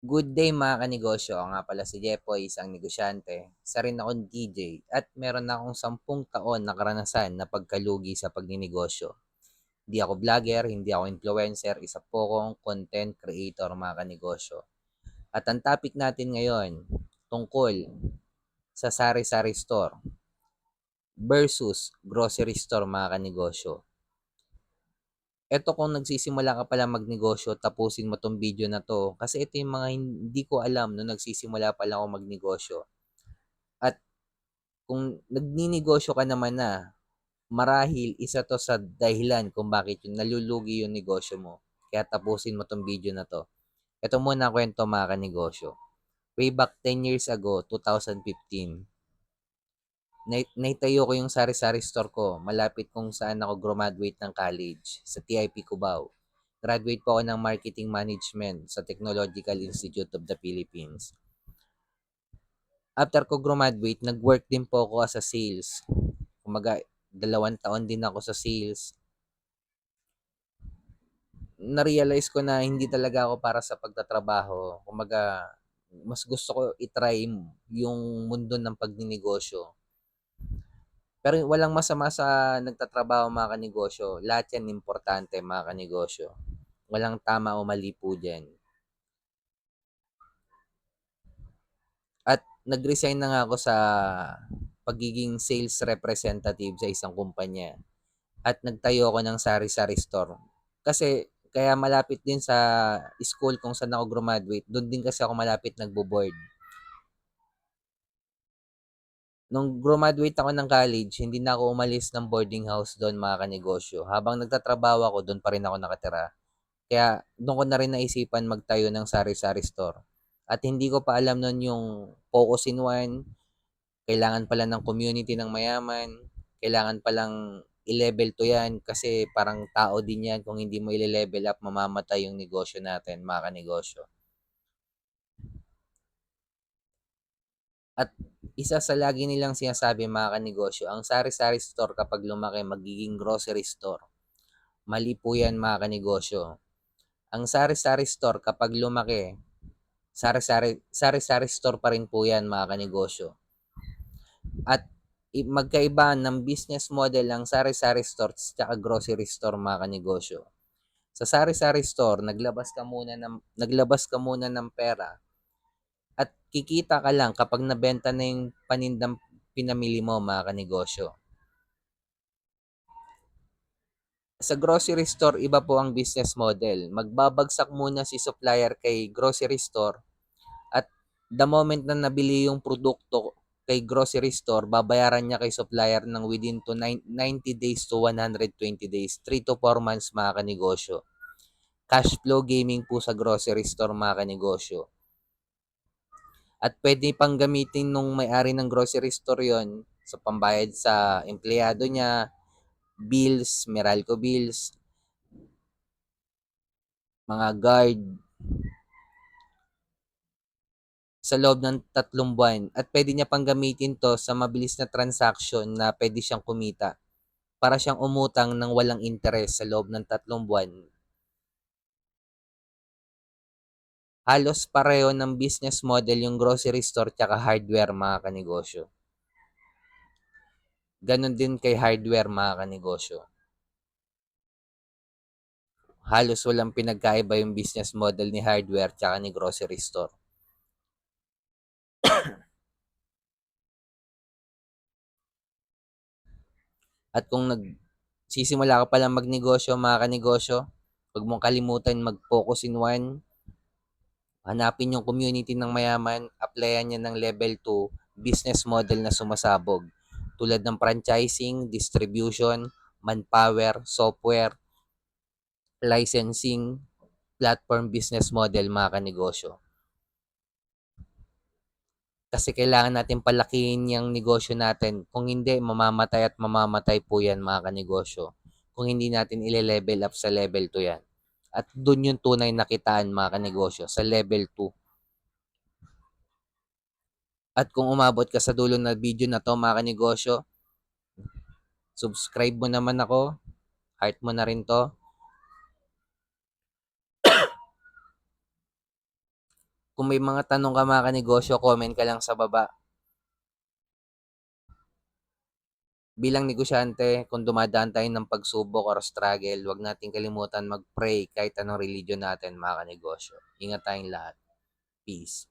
Good day mga kanegosyo, ako nga pala si Jepoy, isang negosyante. Isa rin akong DJ at meron na akong sampung taon na karanasan na pagkalugi sa pagninegosyo. Hindi ako vlogger, hindi ako influencer, isa po akong content creator mga kanegosyo. At ang topic natin ngayon tungkol sa sari-sari store versus grocery store mga kanegosyo. Eto kung nagsisimula ka pala magnegosyo, tapusin mo 'tong video na 'to kasi ito yung mga hindi ko alam nung nagsisimula pa lang ako magnegosyo. At kung nagninegosyo ka naman na, marahil isa 'to sa dahilan kung bakit yung nalulugi yung negosyo mo. Kaya tapusin mo 'tong video na 'to. Ito muna ang kuwento mga kanegosyo. Way back 10 years ago, 2015, nai naitayo ko yung sari-sari store ko malapit kung saan ako grumaduate ng college, sa TIP Cubao. Graduate po ako ng Marketing Management sa Technological Institute of the Philippines. After ko grumaduate, nag-work din po ako as a sales. Kumbaga, dalawang taon din ako sa sales. Na-realize ko na hindi talaga ako para sa pagtatrabaho. Kumbaga, mas gusto ko i-try yung mundo ng pagninegosyo. Pero walang masama sa nagtatrabaho mga kanegosyo. Lahat yan importante mga kanegosyo. Walang tama o mali po dyan. At nag-resign na nga ako sa pagiging sales representative sa isang kumpanya. At nagtayo ako ng sari-sari store. Kasi kaya malapit din sa school kung saan ako graduate, doon din kasi ako malapit nagbo-board. Nung graduate ako ng college, hindi na ako umalis ng boarding house doon mga kanegosyo. Habang nagtatrabaho ako, doon pa rin ako nakatira. Kaya doon ko na rin naisipan magtayo ng sari-sari store. At hindi ko pa alam noon yung focus in one, kailangan pala ng community ng mayaman, kailangan palang i-level to yan kasi parang tao din yan kung hindi mo i-level up, mamamatay yung negosyo natin, mga kanegosyo. At isa sa lagi nilang sinasabi mga kanegosyo, ang sari-sari store kapag lumaki magiging grocery store. Mali po yan mga kanegosyo. Ang sari-sari store kapag lumaki, sari-sari sari-sari store pa rin po yan mga kanegosyo. At magkaiba ng business model ng sari-sari store at grocery store mga kanegosyo. Sa sari-sari store, naglabas ka muna ng naglabas ka muna ng pera kikita ka lang kapag nabenta na yung panindang pinamili mo mga kanegosyo. Sa grocery store, iba po ang business model. Magbabagsak muna si supplier kay grocery store at the moment na nabili yung produkto kay grocery store, babayaran niya kay supplier ng within to 90 days to 120 days, 3 to 4 months mga kanegosyo. Cash flow gaming po sa grocery store mga kanegosyo. At pwede pang gamitin nung may-ari ng grocery store yon sa pambayad sa empleyado niya, bills, Meralco bills, mga guard, sa loob ng tatlong buwan. At pwede niya pang gamitin to sa mabilis na transaction na pwede siyang kumita. Para siyang umutang ng walang interes sa loob ng tatlong buwan. Halos pareho ng business model yung grocery store tsaka hardware mga kanegosyo. Ganon din kay hardware mga kanegosyo. Halos walang pinagkaiba yung business model ni hardware tsaka ni grocery store. At kung nagsisimula ka pa lang magnegosyo, mga kanegosyo, huwag mong kalimutan mag-focus in one. Hanapin yung community ng mayaman, applyan niya ng level 2 business model na sumasabog tulad ng franchising, distribution, manpower, software, licensing, platform business model mga kanegosyo. Kasi kailangan natin palakihin yung negosyo natin. Kung hindi, mamamatay at mamamatay po yan mga kanegosyo. Kung hindi natin ile-level up sa level 2 yan. At doon yung tunay nakitaan mga kanegosyo, sa level 2. At kung umabot ka sa dulo na video na to mga kanegosyo, subscribe mo naman ako, heart mo na rin to. Kung may mga tanong ka mga kanegosyo, comment ka lang sa baba. Bilang negosyante, kung dumadaan tayo ng pagsubok or struggle, wag nating kalimutan mag-pray kahit anong religion natin mga kanegosyo. Ingat tayong lahat. Peace.